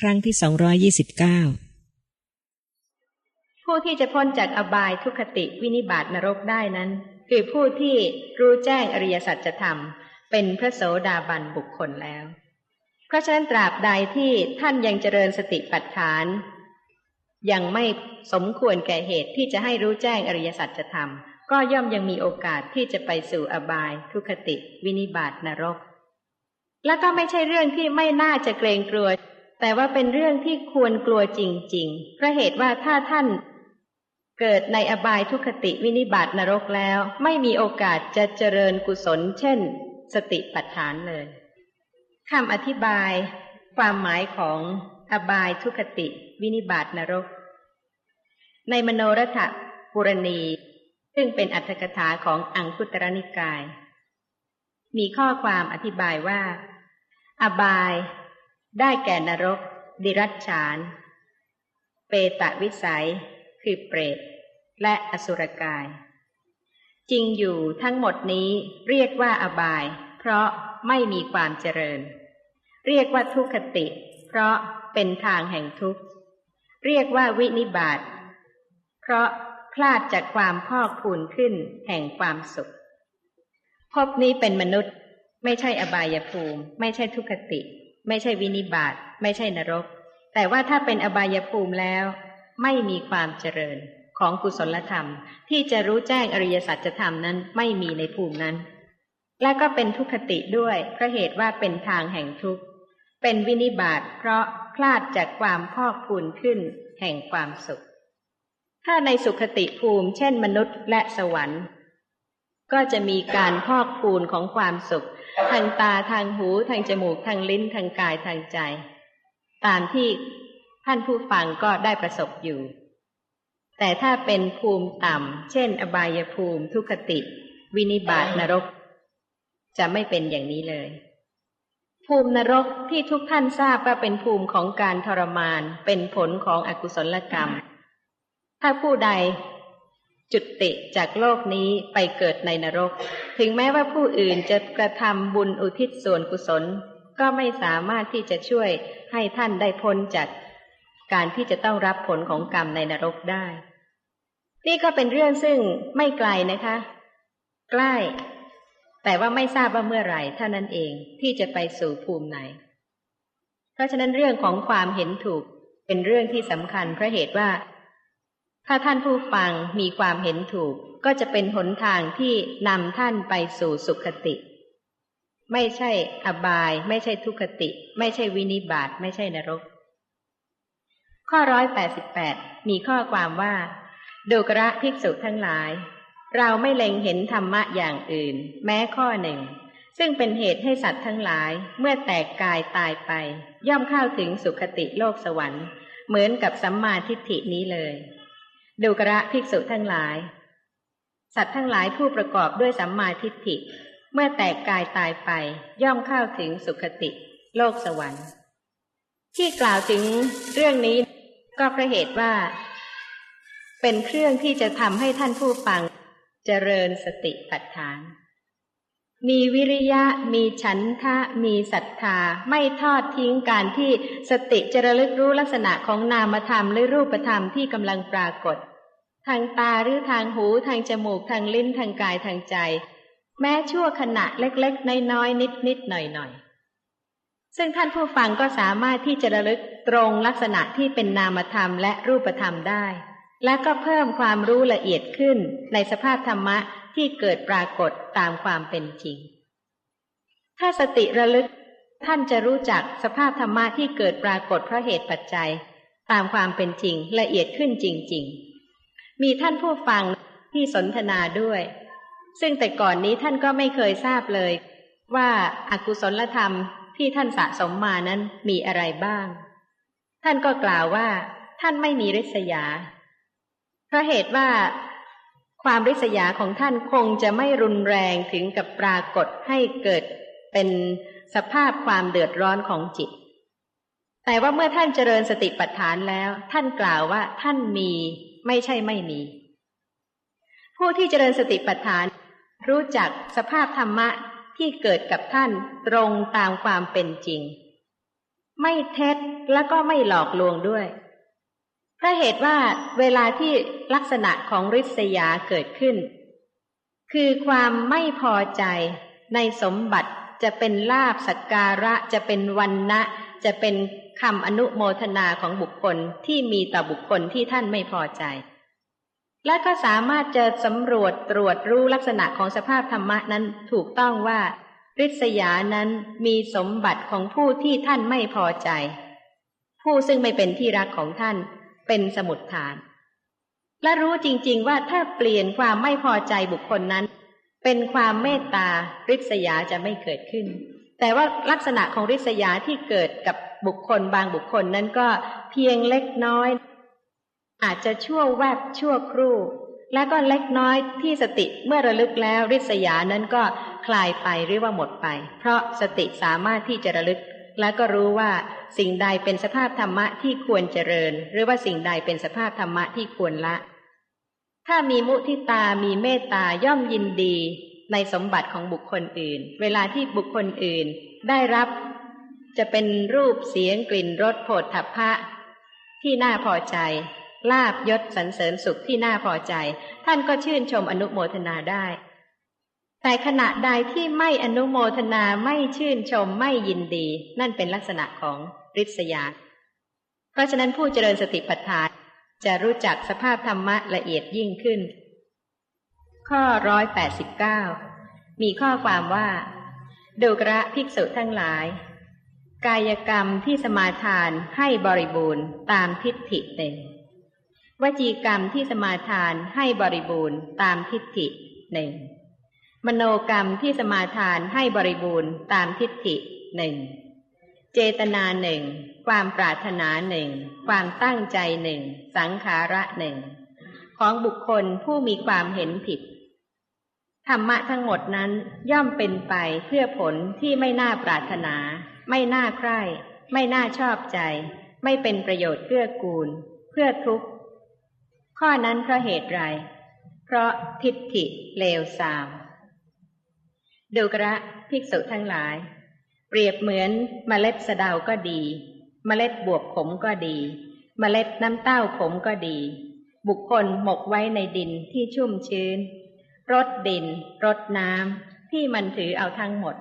ครั้งที่สองร้อยยี่สิบเก้าผู้ที่จะพ้นจากอบายทุคติวินิบาตนรกได้นั้น คือผู้ที่รู้แจ้งอริยสัจธรรม เป็นพระโสดาบันบุคคลแล้ว เพราะฉะนั้นตราบใดที่ท่านยังเจริญสติปัฏฐาน ยังไม่สมควรแก่เหตุที่จะให้รู้แจ้งอริยสัจธรรม ก็ย่อมยังมีโอกาสที่จะไปสู่อบายทุคติวินิบาตนรก และก็ไม่ใช่เรื่องที่ไม่น่าจะเกรงกลัว แต่ว่าเป็นเรื่องที่ควรกลัวจริงๆเพราะเหตุว่าถ้าท่านเกิดในอบายทุคติวินิบาตนรกแล้ว ไม่มีโอกาสจะเจริญกุศล เช่น สติปัฏฐานเลยคำอธิบาย ความหมายของอบายทุคติวินิบาตนรก ในมโนรถปุรณี ซึ่งเป็นอัตถกถาของอังคุตรนิกาย มีข้อความอธิบายว่า อบาย ได้แก่นรก ดิรัจฉาน เปตะวิสัย คือเปรต และอสุรกาย จริงอยู่ทั้งหมดนี้เรียกว่าอบาย เพราะไม่มีความเจริญ เรียกว่าทุกขติ เพราะเป็นทางแห่งทุกข์ เรียกว่าวินิบาตเพราะพลาดจากความพอกพูนขึ้นแห่งความสุขพบนี้เป็นมนุษย์ ไม่ใช่อบายภูมิ ไม่ใช่ทุกขติ ไม่ใช่วินิบาตไม่ใช่นรก แต่ว่าถ้าเป็นอบายภูมิแล้ว ไม่มีความเจริญของกุศลธรรม ที่จะรู้แจ้งอริยสัจธรรมนั้นไม่มีในภูมินั้น และก็เป็นทุกขติด้วยเพราะเหตุว่าเป็นทางแห่งทุกข์เป็นวินิบาตเพราะพลาดจากความพอกพูนขึ้นแห่งความสุข ถ้าในสุขติภูมิ เช่นมนุษย์และสวรรค์ ก็จะมีการพอกพูนของความสุข ทางตาทางหูทางจมูกทางลิ้นทางกายทางใจ ตามที่ท่านผู้ฟังก็ได้ประสบอยู่ แต่ถ้าเป็นภูมิต่ำ เช่น อบายภูมิ ทุคติ วินิบาตนรก จะไม่เป็นอย่างนี้เลย ภูมินรกที่ทุกท่านทราบว่าเป็นภูมิของการทรมาน เป็นผลของอกุศลกรรม ถ้าผู้ใด จุดติจากโลกนี้ไปเกิดในนรก ถึงแม้ว่าผู้อื่นจะกระทำบุญอุทิศส่วนกุศล ก็ไม่สามารถที่จะช่วยให้ท่านได้พ้นจากการที่จะต้องรับผลของกรรมในนรกได้ นี่ก็เป็นเรื่องซึ่งไม่ไกลนะคะ ใกล้ แต่ว่าไม่ทราบว่าเมื่อไหร่เท่านั้นเองที่จะไปสู่ภูมิไหน เพราะฉะนั้นเรื่องของความเห็นถูกเป็นเรื่องที่สำคัญเพราะเหตุว่า ถ้าท่านผู้ฟังมีความเห็นถูกก็จะเป็นหนทางที่นำท่านไปสู่สุขติ ไม่ใช่อบาย ไม่ใช่ทุคติ ไม่ใช่วินิบาตไม่ใช่นรก ข้อร้อยแปดสิบแปดมีข้อความว่าดูกระภิกษุทั้งหลาย เราไม่เล็งเห็นธรรมะอย่างอื่น แม้ข้อหนึ่ง ซึ่งเป็นเหตุให้สัตว์ทั้งหลายเมื่อแตกกายตายไป ย่อมเข้าถึงสุคติโลกสวรรค์ เหมือนกับสัมมาทิฏฐินี้เลย ดูกระภิกษุทั้งหลาย สัตว์ทั้งหลายผู้ประกอบด้วยสัมมาทิฏฐิ เมื่อแตกกายตายไปย่อมเข้าถึงสุคติ โลกสวรรค์ ที่กล่าวถึงเรื่องนี้ก็เพราะเหตุว่า เป็นเครื่องที่จะทำให้ท่านผู้ฟังเจริญสติปัฏฐาน มีวิริยะ มีฉันทะ มีศรัทธา ไม่ทอดทิ้งการที่สติจะระลึกรู้ลักษณะของนามธรรมหรือรูปธรรมที่กำลังปรากฏ ทางตาหรือทางหูทางจมูกทางลิ้นทางกายทางใจ แม้ชั่วขณะเล็กๆ น้อยๆ นิดๆ หน่อยๆ ซึ่งท่านผู้ฟังก็สามารถที่จะระลึกตรงลักษณะที่เป็นนามธรรมและรูปธรรมได้ และก็เพิ่มความรู้ละเอียดขึ้นในสภาพธรรมะ ที่เกิดปรากฏตามความเป็นจริง ถ้าสติระลึกท่านจะรู้จักสภาพธรรมะที่เกิดปรากฏเพราะเหตุปัจจัย ตามความเป็นจริงละเอียดขึ้นจริง ๆ มีท่านผู้ฟังที่สนทนาด้วย ซึ่งแต่ก่อนนี้ท่านก็ไม่เคยทราบเลย ว่าอากุศลธรรมที่ท่านสะสมมานั้นมีอะไรบ้าง ท่านก็กล่าวว่า ท่านไม่มีริษยา เพราะเหตุว่า ความริษยาของท่านคงจะไม่รุนแรงถึงกับปรากฏให้เกิดเป็นสภาพความเดือดร้อนของจิต แต่ว่าเมื่อท่านเจริญสติปัฏฐานแล้ว ท่านกล่าวว่าท่านมีไม่ใช่ไม่มี ผู้ที่เจริญสติปัฏฐาน รู้จักสภาพธรรมะที่เกิดกับท่านตรงตามความเป็นจริง ไม่เท็จแล้วก็ไม่หลอกลวงด้วย เพราะเหตุว่าเวลาที่ลักษณะของริษยาเกิดขึ้น คือความไม่พอใจในสมบัติจะเป็นลาบสักการะจะเป็นวันนะจะเป็นคำอนุโมทนาของบุคคลที่มีต่อบุคคลที่ท่านไม่พอใจ และก็สามารถจะสำรวจตรวจรู้ลักษณะของสภาพธรรมะนั้นถูกต้องว่า ริษยานั้นมีสมบัติของผู้ที่ท่านไม่พอใจ ผู้ซึ่งไม่เป็นที่รักของท่าน เป็นสมุดฐาน และรู้จริง ๆ ว่าถ้าเปลี่ยนความไม่พอใจบุคคลนั้น เป็นความเมตตาริษยาจะไม่เกิดขึ้น แต่ว่าลักษณะของริษยาที่เกิดกับบุคคลบางบุคคลนั้นก็เพียงเล็กน้อย อาจจะชั่วแวบชั่วครู่และก็เล็กน้อยที่สติเมื่อระลึกแล้วริษยานั้นก็คลายไปหรือว่าหมดไป เพราะสติสามารถที่จะระลึก และก็รู้ว่าสิ่งใดเป็นสภาพธรรมะที่ควรเจริญ หรือว่าสิ่งใดเป็นสภาพธรรมะที่ควรละ ถ้ามีมุทิตามีเมตตาย่อมยินดี ในสมบัติของบุคคลอื่น เวลาที่บุคคลอื่นได้รับจะเป็นรูปเสียงกลิ่นรสโผฏฐัพพะ ที่น่าพอใจ ลาบยศสรรเสริญสุขที่น่าพอใจ ท่านก็ชื่นชมอนุโมทนาได้ แต่ขณะใดที่ไม่อนุโมทนาไม่ชื่นชมไม่ยินดี นั่นเป็นลักษณะของริษยา เพราะฉะนั้นผู้เจริญสติปัฏฐานจะรู้จักสภาพธรรมะละเอียดยิ่งขึ้น ข้อร้อยแปดสิบเก้ามีข้อความว่าดูกระภิกษุทั้งหลาย กายกรรมที่สมาทานให้บริบูรณ์ตามทิฏฐิหนึ่งวจีกรรมที่สมาทานให้บริบูรณ์ตามทิฏฐิหนึ่ง มโนกรรมที่สมาทานให้บริบูรณ์ตามทิฏฐิหนึ่งเจตนาหนึ่งความปรารถนาหนึ่งความตั้งใจหนึ่งสังขาระหนึ่งของบุคคลผู้มีความเห็นผิด ธรรมะทั้งหมดนั้นย่อมเป็นไปเพื่อผลที่ไม่น่าปรารถนา ไม่น่าใคร่ ไม่น่าชอบใจ ไม่เป็นประโยชน์เพื่อกูล เพื่อทุกข์ข้อนั้นเพราะเหตุไร เพราะทิฏฐิเลวทราม ดูกระภิกษุทั้งหลาย เปรียบเหมือนเมล็ดสะดาวก็ดี เมล็ดบวบขมก็ดี เมล็ดน้ำเต้าขมก็ดี บุคคลหมกไว้ในดินที่ชุ่มชื้นรดดินรดน้ำที่มันถือเอาทั้งหมด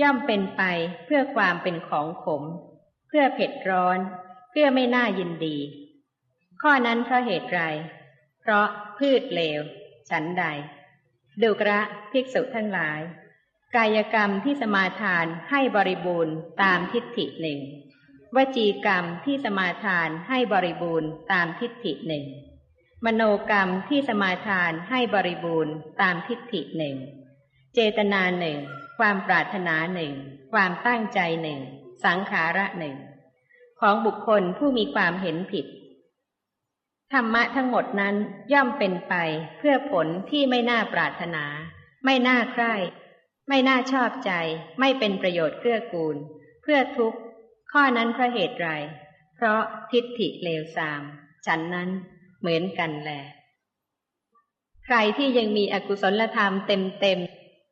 ย่อมเป็นไปเพื่อความเป็นของขม เพื่อเผ็ดร้อน เพื่อไม่น่ายินดี ข้อนั้นเพราะเหตุไร เพราะพืชเลว ฉันใด ดูกระภิกษุทั้งหลาย กายกรรมที่สมาทานให้บริบูรณ์ตามทิฏฐิหนึ่ง วจีกรรมที่สมาทานให้บริบูรณ์ตามทิฏฐิหนึ่ง มโนกรรมที่สมาทานให้บริบูรณ์ตามทิฏฐิหนึ่ง เจตนาหนึ่ง ความปรารถนาหนึ่ง ความตั้งใจหนึ่ง สังขาระหนึ่ง ของบุคคลผู้มีความเห็นผิด ธรรมะทั้งหมดนั้นย่อมเป็นไปเพื่อผลที่ไม่น่าปรารถนา ไม่น่าใคร่ ไม่น่าชอบใจ ไม่เป็นประโยชน์เพื่อกูล เพื่อทุกข์ ข้อนั้นเพราะเหตุไร เพราะทิฏฐิเลวทราม ฉันนั้นเหมือนกันแหละใครที่ยังมีอกุศลธรรมเต็ม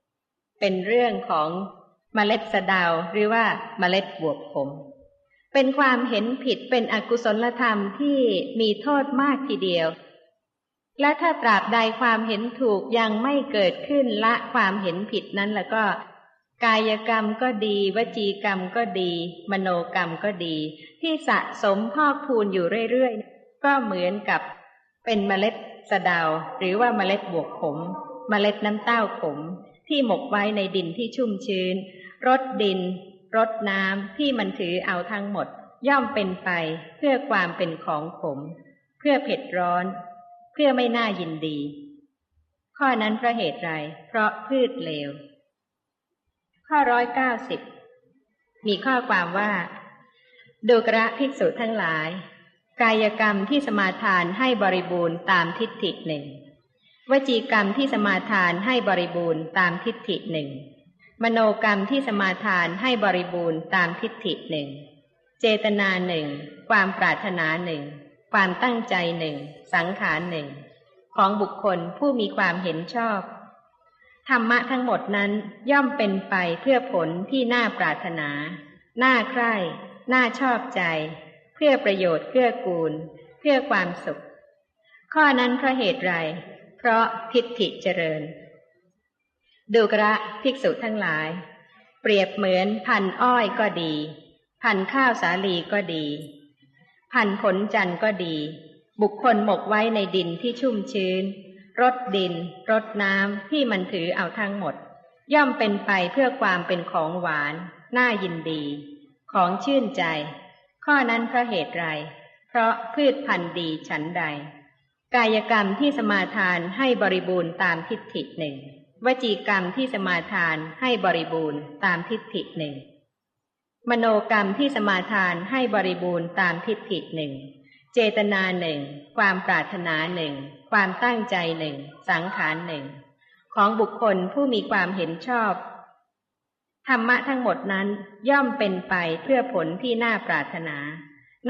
ๆเป็นเรื่องของเมล็ดสะดาวหรือว่าเมล็ดบวบขม เป็นความเห็นผิดเป็นอกุศลธรรมที่มีโทษมากทีเดียว และถ้าตราบใดความเห็นถูกยังไม่เกิดขึ้นละความเห็นผิดนั้นแล้วก็ กายกรรมก็ดี วจีกรรมก็ดี มโนกรรมก็ดี ที่สะสมพอกพูนอยู่เรื่อยๆ ก็เหมือนกับเป็นเมล็ดสะดาว หรือว่าเมล็ดบวกขม เมล็ดน้ำเต้าขม ที่หมกไว้ในดินที่ชุ่มชื้นรดดินรดน้ำที่มันถือเอาทั้งหมด ย่อมเป็นไปเพื่อความเป็นของขม เพื่อเผ็ดร้อน พื่อไม่น่ายินดี ข้อนั้นเพราะเหตุไร เพราะพืชเลว ข้อร้อยเก้าสิบมีข้อความว่าดูกระภิกษุทั้งหลาย กายกรรมที่สมาทานให้บริบูรณ์ตามทิฏฐิหนึ่งวจีกรรมที่สมาทานให้บริบูรณ์ตามทิฏฐิหนึ่งมโนกรรมที่สมาทานให้บริบูรณ์ตามทิฏฐิหนึ่งเจตนาหนึ่งความปรารถนาหนึ่ง ความตั้งใจหนึ่ง สังขารหนึ่ง ของบุคคลผู้มีความเห็นชอบ ธรรมะทั้งหมดนั้นย่อมเป็นไปเพื่อผลที่น่าปรารถนา น่าใคร่ น่าชอบใจ เพื่อประโยชน์เพื่อกูล เพื่อความสุข ข้อนั้นเพราะเหตุไร เพราะทิฏฐิเจริญ ดูกระภิกษุทั้งหลาย เปรียบเหมือนพันอ้อยก็ดี พันข้าวสาลีก็ดี พันผลจันทร์ก็ดี บุคคลหมกไว้ในดินที่ชุ่มชื้นรดดินรดน้ำที่มันถือเอาทั้งหมด ย่อมเป็นไปเพื่อความเป็นของหวาน น่ายินดี ของชื่นใจ ข้อนั้นเพราะเหตุไร เพราะพืชพันธุ์ดีฉันใด กายกรรมที่สมาทานให้บริบูรณ์ตามทิฏฐิหนึ่งวจีกรรมที่สมาทานให้บริบูรณ์ตามทิฏฐิหนึ่ง มโนกรรมที่สมาทานให้บริบูรณ์ตามทิฏฐิหนึ่ง เจตนาหนึ่ง ความปรารถนาหนึ่ง ความตั้งใจหนึ่ง สังขารหนึ่ง ของบุคคลผู้มีความเห็นชอบ ธรรมะทั้งหมดนั้นย่อมเป็นไปเพื่อผลที่น่าปรารถนา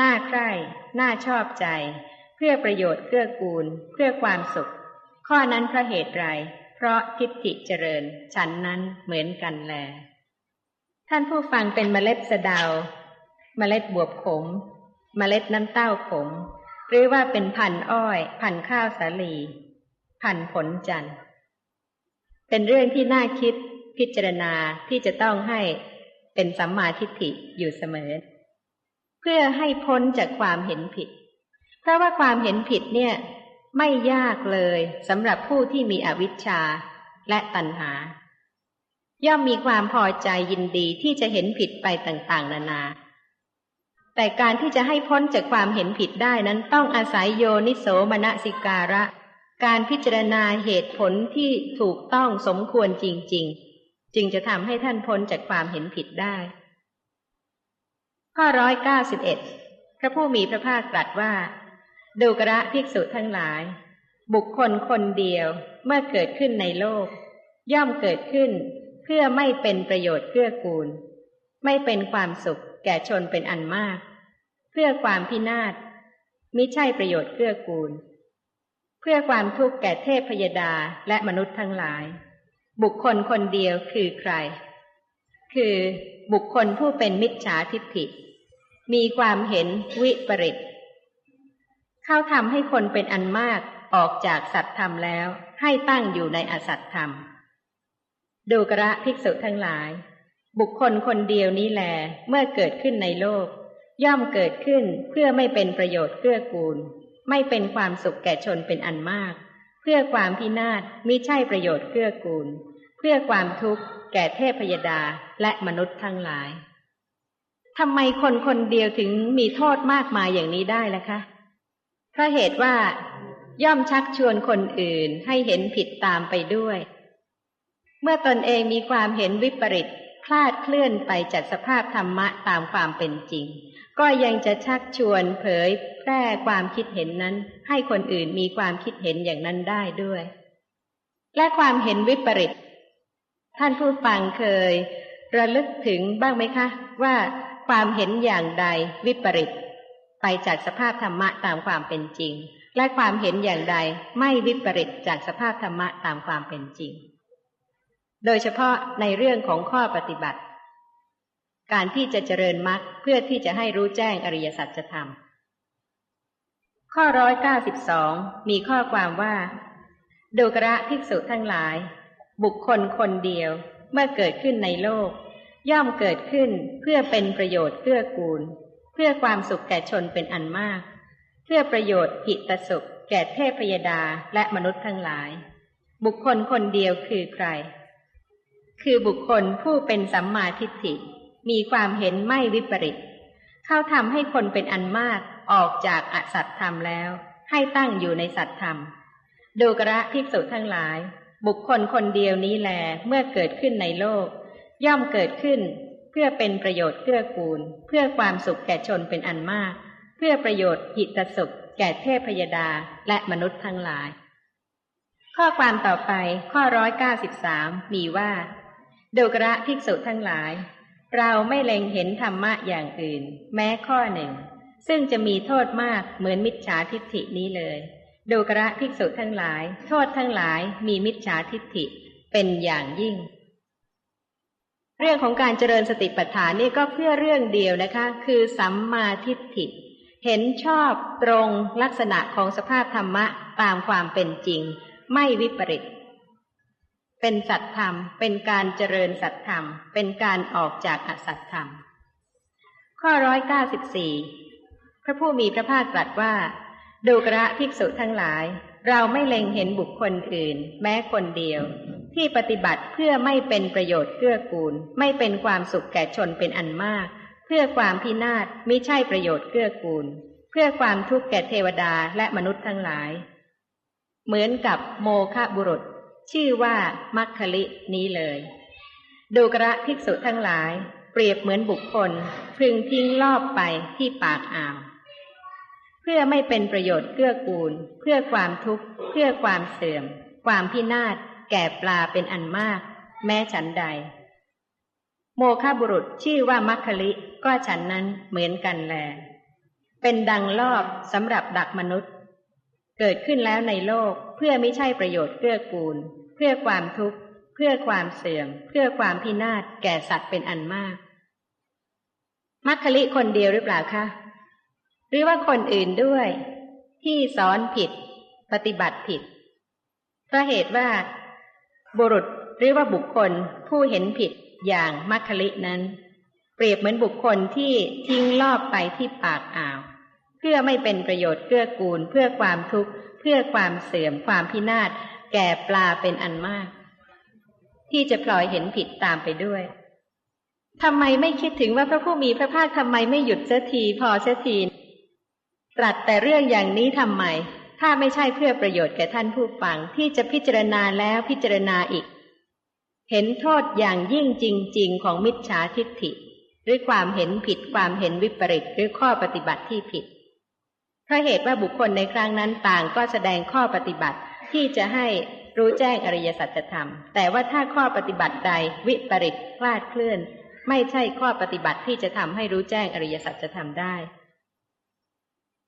น่าใคร่ น่าชอบใจ เพื่อประโยชน์เกื้อกูล เพื่อความสุข ข้อนั้นเพราะเหตุไร เพราะทิฏฐิเจริญ ฉันนั้นเหมือนกันแล ท่านผู้ฟังเป็นเมล็ดสะดาว เมล็ดบวบขม เมล็ดน้ำเต้าขม หรือว่าเป็นพันอ้อย พันข้าวสาลี พันผลจันทร์ เป็นเรื่องที่น่าคิดพิจารณาที่จะต้องให้เป็นสัมมาทิฏฐิอยู่เสมอ เพื่อให้พ้นจากความเห็นผิด เพราะว่าความเห็นผิดเนี่ยไม่ยากเลยสำหรับผู้ที่มีอวิชชาและตัณหา ย่อมมีความพอใจยินดีที่จะเห็นผิดไปต่างๆ นานา แต่การที่จะให้พ้นจากความเห็นผิดได้นั้นต้องอาศัยโยนิโสมนสิการะ การพิจารณาเหตุผลที่ถูกต้องสมควรจริง ๆ จึงจะทำให้ท่านพ้นจากความเห็นผิดได้ ข้อร้อยเก้าสิบเอ็ดพระผู้มีพระภาคตรัสว่าดูกระภิกษุทั้งหลาย บุคคลคนเดียวเมื่อเกิดขึ้นในโลก ย่อมเกิดขึ้น พื่อไม่เป็นประโยชน์เกื้อกูล ไม่เป็นความสุขแก่ชนเป็นอันมาก เพื่อความพินาศมิใช่ประโยชน์เกื้อกูล เพื่อความทุกข์แก่เทพพยดาและมนุษย์ทั้งหลาย บุคคลคนเดียวคือใคร คือบุคคลผู้เป็นมิจฉาทิฏฐิ มีความเห็นวิปริตเข้าทำให้คนเป็นอันมากออกจากสัตธรรมแล้วให้ตั้งอยู่ในอสัตธรรม ดูกระภิกษุทั้งหลาย บุคคลคนเดียวนี้แล เมื่อเกิดขึ้นในโลก ย่อมเกิดขึ้นเพื่อไม่เป็นประโยชน์เกื้อกูล ไม่เป็นความสุขแก่ชนเป็นอันมาก เพื่อความพินาศมิใช่ประโยชน์เกื้อกูล เพื่อความทุกข์แก่เทพยดาและมนุษย์ทั้งหลายทำไมคนคนเดียวถึงมีโทษมากมายอย่างนี้ได้ล่ะคะเพราะเหตุว่าย่อมชักชวนคนอื่นให้เห็นผิดตามไปด้วย เมื่อตนเองมีความเห็นวิปริตคลาดเคลื่อนไปจากสภาพธรรมะตามความเป็นจริง ก็ยังจะชักชวนเผยแพร่ความคิดเห็นนั้น ให้คนอื่นมีความคิดเห็นอย่างนั้นได้ด้วย และความเห็นวิปริต ท่านผู้ฟังเคย ระลึกถึงบ้างไหมคะ ว่าความเห็นอย่างใดวิปริต ไปจากสภาพธรรมะตามความเป็นจริง และความเห็นอย่างใดไม่วิปริตจากสภาพธรรมะตามความเป็นจริง โดยเฉพาะในเรื่องของข้อปฏิบัติ การที่จะเจริญมรรคเพื่อที่จะให้รู้แจ้งอริยสัจธรรม ข้อร้อยเก้าสิบสองมีข้อความว่าดูกระภิกษุทั้งหลาย บุคคลคนเดียวเมื่อเกิดขึ้นในโลก ย่อมเกิดขึ้นเพื่อเป็นประโยชน์เกื้อกูล เพื่อความสุขแก่ชนเป็นอันมาก เพื่อประโยชน์หิตสุข แก่เทพยดาและมนุษย์ทั้งหลาย บุคคลคนเดียวคือใคร คือบุคคลผู้เป็นสัมมาทิฏฐิ มีความเห็นไม่วิปริต เข้าทำให้คนเป็นอันมากออกจากอสัตธรรมแล้ว ให้ตั้งอยู่ในสัตธรรม ดูกระภิกษุทั้งหลาย บุคคลคนเดียวนี้แลเมื่อเกิดขึ้นในโลก ย่อมเกิดขึ้น เพื่อเป็นประโยชน์เกื้อกูล เพื่อความสุขแก่ชนเป็นอันมาก เพื่อประโยชน์หิตสุข แก่เทพยดาและมนุษย์ทั้งหลาย ข้อความต่อไปข้อร้อยเก้าสิบสามมีว่า ดูกระภิกษุทั้งหลาย เราไม่เล็งเห็นธรรมะอย่างอื่น แม้ข้อหนึ่ง ซึ่งจะมีโทษมากเหมือนมิจฉาทิฏฐินี้เลย ดูกระภิกษุทั้งหลาย โทษทั้งหลายมีมิจฉาทิฏฐิเป็นอย่างยิ่ง เรื่องของการเจริญสติปัฏฐานนี่ก็เพื่อเรื่องเดียวนะคะ คือสัมมาทิฏฐิ เห็นชอบตรงลักษณะของสภาพธรรมะตามความเป็นจริง ไม่วิปริต เป็นสัตธรรม เป็นการเจริญสัตธรรม เป็นการออกจากอสัตธรรม ข้อร้อยเก้าสิบสี่พระผู้มีพระภาคตรัสว่า ดูกระภิกษุทั้งหลาย เราไม่เล็งเห็นบุคคลอื่น แม้คนเดียว ที่ปฏิบัติเพื่อไม่เป็นประโยชน์เกื้อกูล ไม่เป็นความสุขแก่ชนเป็นอันมาก เพื่อความพินาศมิใช่ประโยชน์เกื้อกูล เพื่อความทุกข์แก่เทวดาและมนุษย์ทั้งหลาย เหมือนกับโมฆะบุรุษ ชื่อว่ามัคคลินี้เลย ดูกระภิกษุทั้งหลาย เปรียบเหมือนบุคคลพึงทิ้งลอบไปที่ปากอ่าว เพื่อไม่เป็นประโยชน์เกื้อกูล เพื่อความทุกข์ เพื่อความเสื่อม ความพินาศแก่ปลาเป็นอันมาก แม้ฉันใด โมฆะบุรุษชื่อว่ามัคคลิก็ฉันนั้นเหมือนกันแล เป็นดังลอบสำหรับดักมนุษย์ เกิดขึ้นแล้วในโลกเพื่อไม่ใช่ประโยชน์เกื้อกูล เพื่อความทุกข์ เพื่อความเสื่อม เพื่อความพินาศแก่สัตว์เป็นอันมาก มัคคลิคนเดียวหรือเปล่าคะหรือว่าคนอื่นด้วย ที่สอนผิด ปฏิบัติผิดเพราะเหตุว่า บุรุษหรือว่าบุคคลผู้เห็นผิดอย่างมัคคลินั้น เปรียบเหมือนบุคคลที่ทิ้งลอบไปที่ปากอ่าว เพื่อไม่เป็นประโยชน์เกื้อกูล เพื่อความทุกข์เพื่อความเสื่อมความพินาศแก่ปลาเป็นอันมาก ที่จะพลอยเห็นผิดตามไปด้วยทำไมไม่คิดถึงว่าพระผู้มีพระภาคทำไมไม่หยุดเสียทีพอเสียทีตรัสแต่เรื่องอย่างนี้ทำไม ถ้าไม่ใช่เพื่อประโยชน์แก่ท่านผู้ฟังที่จะพิจารณาแล้วพิจารณาอีก เห็นโทษอย่างยิ่งจริง ๆ ของมิจฉาทิฏฐิ หรือความเห็นผิดความเห็นวิปริตหรือข้อปฏิบัติที่ผิด เพราะเหตุว่าบุคคลในครั้งนั้นต่างก็แสดงข้อปฏิบัติที่จะให้รู้แจ้งอริยสัจธรรม แต่ว่าถ้าข้อปฏิบัติใดวิปริตคลาดเคลื่อน ไม่ใช่ข้อปฏิบัติที่จะทำให้รู้แจ้งอริยสัจธรรมได้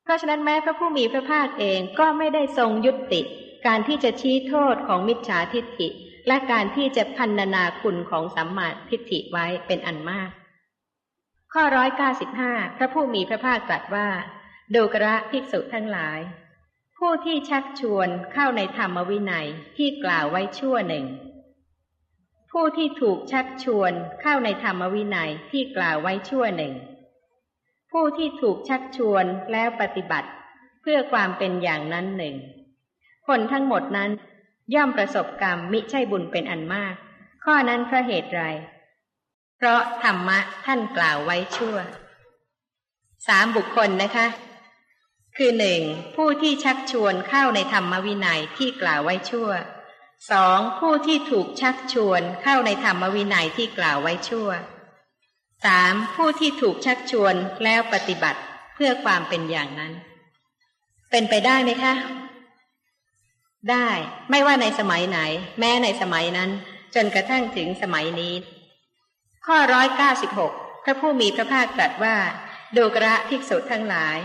เพราะฉะนั้นแม้พระผู้มีพระภาคเองก็ไม่ได้ทรงยุติ การที่จะชี้โทษของมิจฉาทิฏฐิ และการที่จะพันนาคุณของสัมมาทิฏฐิไว้เป็นอันมาก ข้อร้อยเก้าสิบห้าพระผู้มีพระภาคตรัสว่า ดูกระภิกษุทั้งหลาย ผู้ที่ชักชวนเข้าในธรรมวินัยที่กล่าวไว้ชั่วหนึ่ง ผู้ที่ถูกชักชวนเข้าในธรรมวินัยที่กล่าวไว้ชั่วหนึ่ง ผู้ที่ถูกชักชวนแล้วปฏิบัติ เพื่อความเป็นอย่างนั้นหนึ่ง คนทั้งหมดนั้นย่อมประสบกรรมมิใช่บุญเป็นอันมาก ข้อนั้นเพราะเหตุไรเพราะธรรมะท่านกล่าวไว้ชั่ว สามบุคคลนะคะ คือหนึ่งผู้ที่ชักชวนเข้าในธรรมวินัยที่กล่าวไว้ชั่วสองผู้ที่ถูกชักชวนเข้าในธรรมวินัยที่กล่าวไว้ชั่วสามผู้ที่ถูกชักชวนแล้วปฏิบัติเพื่อความเป็นอย่างนั้น เป็นไปได้ไหมคะ ได้ไม่ว่าในสมัยไหน แม้ในสมัยนั้น จนกระทั่งถึงสมัยนี้ ข้อร้อยเก้าสิบหกพระผู้มีพระภาคตรัสว่าดูกระภิกษุทั้งหลาย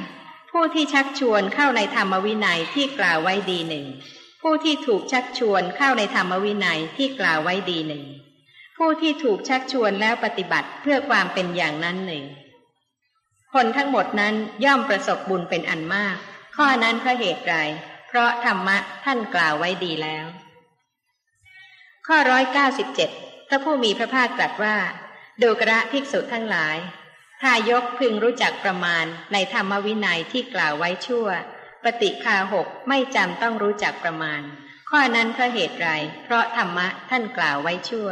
ผู้ที่ชักชวนเข้าในธรรมวินัยที่กล่าวไว้ดีหนึ่ง ผู้ที่ถูกชักชวนเข้าในธรรมวินัยที่กล่าวไว้ดีหนึ่ง ผู้ที่ถูกชักชวนแล้วปฏิบัติเพื่อความเป็นอย่างนั้นหนึ่ง คนทั้งหมดนั้นย่อมประสบบุญเป็นอันมาก ข้อนั้นเพราะเหตุไรเพราะธรรมะท่านกล่าวไว้ดีแล้ว ข้อร้อยเก้าสิบเจ็ดพระผู้มีพระภาคตรัสว่าดูกระภิกษุทั้งหลาย ทายกพึงรู้จักประมาณในธรรมวินัยที่กล่าวไว้ชั่ว ปฏิคาหกไม่จำต้องรู้จักประมาณ ข้อนั้นเพราะเหตุไร เพราะธรรมะท่านกล่าวไว้ชั่ว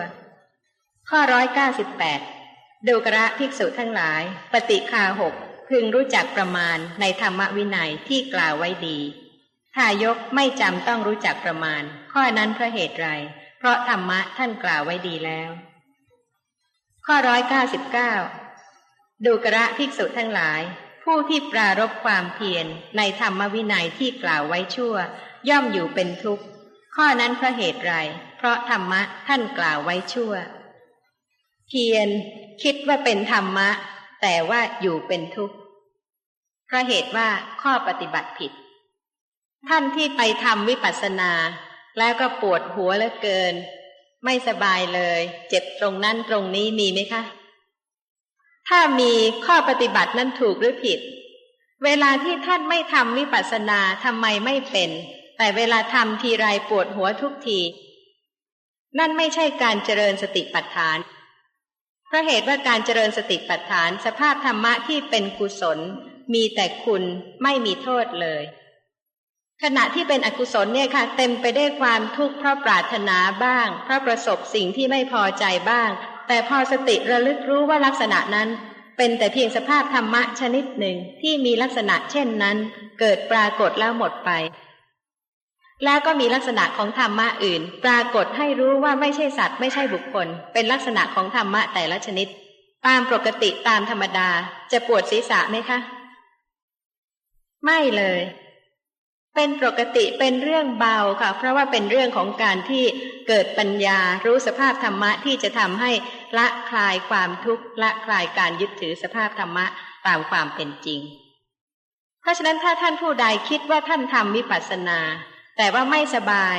ข้อร้อยเก้าสิบแปดดูกระภิกษุทั้งหลาย ปฏิคาหกพึงรู้จักประมาณในธรรมวินัยที่กล่าวไว้ดี ทายกไม่จำต้องรู้จักประมาณ ข้อนั้นเพราะเหตุไร เพราะธรรมะท่านกล่าวไว้ดีแล้ว ข้อร้อยเก้าสิบเก้า ดูกระภิกษุทั้งหลาย ผู้ที่ปรารบความเพียรในธรรมวินัยที่กล่าวไว้ชั่ว ย่อมอยู่เป็นทุกข์ ข้อนั้นเพราะเหตุไร เพราะธรรมะท่านกล่าวไว้ชั่ว เพียรคิดว่าเป็นธรรมะ แต่ว่าอยู่เป็นทุกข์เพราะเหตุว่าข้อปฏิบัติผิด ท่านที่ไปทำวิปัสสนา แล้วก็ปวดหัวเหลือเกิน ไม่สบายเลย เจ็บตรงนั้นตรงนี้มีไหมคะ ถ้ามีข้อปฏิบัตินั้นถูกหรือผิด เวลาที่ท่านไม่ทำวิปัสสนาทำไมไม่เป็น แต่เวลาทำทีไรปวดหัวทุกที นั่นไม่ใช่การเจริญสติปัฏฐานเพราะเหตุว่าการเจริญสติปัฏฐานสภาพธรรมะที่เป็นกุศล มีแต่คุณไม่มีโทษเลย ขณะที่เป็นอกุศลเนี่ยค่ะ เต็มไปได้วยความทุกข์เพราะปรารถนาบ้าง เพราะประสบสิ่งที่ไม่พอใจบ้าง แต่พอสติระลึกรู้ว่าลักษณะนั้น เป็นแต่เพียงสภาพธรรมะชนิดหนึ่งที่มีลักษณะเช่นนั้น เกิดปรากฏแล้วหมดไป แล้วก็มีลักษณะของธรรมะอื่น ปรากฏให้รู้ว่าไม่ใช่สัตว์ไม่ใช่บุคคล เป็นลักษณะของธรรมะแต่ละชนิด ตามปกติตามธรรมดาจะปวดศีรษะไหมคะ ไม่เลย เป็นปกติเป็นเรื่องเบาค่ะ เพราะว่าเป็นเรื่องของการที่เกิดปัญญารู้สภาพธรรมะที่จะทำให้ละคลายความทุกข์ละคลายการยึดถือสภาพธรรมะตามความเป็นจริง เพราะฉะนั้นถ้าท่านผู้ใดคิดว่าท่านทำวิปัสสนา แต่ว่าไม่สบาย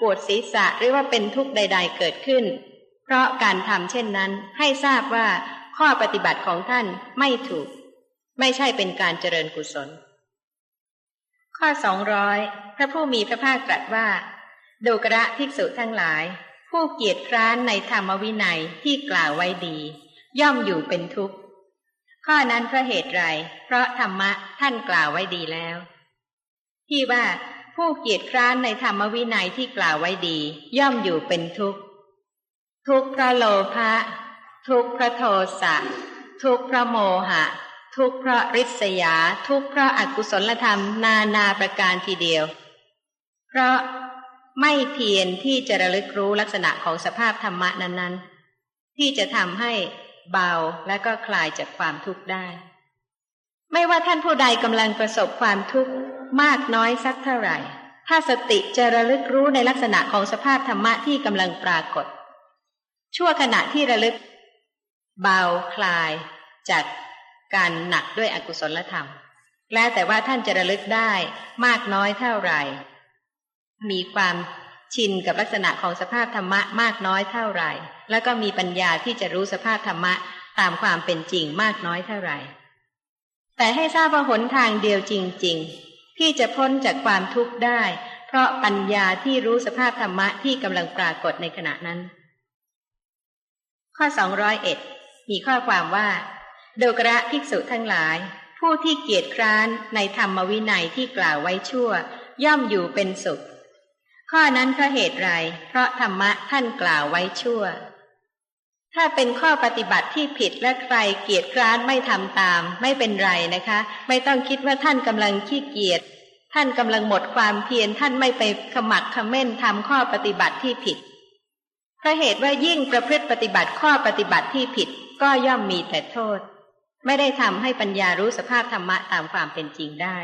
ปวดศีรษะหรือว่าเป็นทุกข์ใด ๆ เกิดขึ้น เพราะการทำเช่นนั้น ให้ทราบว่าข้อปฏิบัติของท่านไม่ถูก ไม่ใช่เป็นการเจริญกุศล ข้อสองร้อยพระผู้มีพระภาคตรัสว่าดูกระภิกษุทั้งหลาย ผู้เกียจคร้านในธรรมวินัยที่กล่าวไว้ดี ย่อมอยู่เป็นทุกข์ ข้อนั้นเพราะเหตุไร เพราะธรรมะท่านกล่าวไว้ดีแล้ว ที่ว่าผู้เกียจคร้านในธรรมวินัยที่กล่าวไว้ดี ย่อมอยู่เป็นทุกข์ ทุกข์เพราะโลภะทุกข์เพราะโทสะทุกข์เพราะโมหะ ทุกเพราะริษยา ทุกเพราะอกุศลธรรมนานาประการทีเดียว เพราะไม่เพียรที่จะระลึกรู้ลักษณะของสภาพธรรมะนั้น ๆ ที่จะทำให้เบาและก็คลายจากความทุกข์ได้ ไม่ว่าท่านผู้ใดกำลังประสบความทุกข์มากน้อยสักเท่าไหร่ ถ้าสติจะระลึกรู้ในลักษณะของสภาพธรรมะที่กำลังปรากฏ ชั่วขณะที่ระลึก เบาคลายจาก การหนักด้วยอกุศลธรรม แล้วแต่ว่าท่านจะระลึกได้มากน้อยเท่าไหร่ มีความชินกับลักษณะของสภาพธรรมะมากน้อยเท่าไหร่ แล้วก็มีปัญญาที่จะรู้สภาพธรรมะตามความเป็นจริงมากน้อยเท่าไหร่ แต่ให้ทราบว่าหนทางเดียวจริง ๆ ที่จะพ้นจากความทุกข์ได้ เพราะปัญญาที่รู้สภาพธรรมะที่กำลังปรากฏในขณะนั้น ข้อสองร้อยเอ็ดมีข้อความว่า ดกระภิกษุทั้งหลาย ผู้ที่เกียจคร้านในธรรมวินัยที่กล่าวไว้ชั่ว ย่อมอยู่เป็นสุข ข้อนั้นเพราะเหตุไร เพราะธรรมะท่านกล่าวไว้ชั่ว ถ้าเป็นข้อปฏิบัติที่ผิดและใครเกียจคร้านไม่ทำตาม ไม่เป็นไรนะคะ ไม่ต้องคิดว่าท่านกำลังขี้เกียจท่านกำลังหมดความเพียรท่านไม่ไปขมักขม้นทำข้อปฏิบัติที่ผิดเพราะเหตุว่ายิ่งประพฤติปฏิบัติข้อปฏิบัติที่ผิดก็ย่อมมีแต่โทษ ไม่ได้ทำให้ปัญญารู้สภาพธรรมะตามความเป็นจริงได้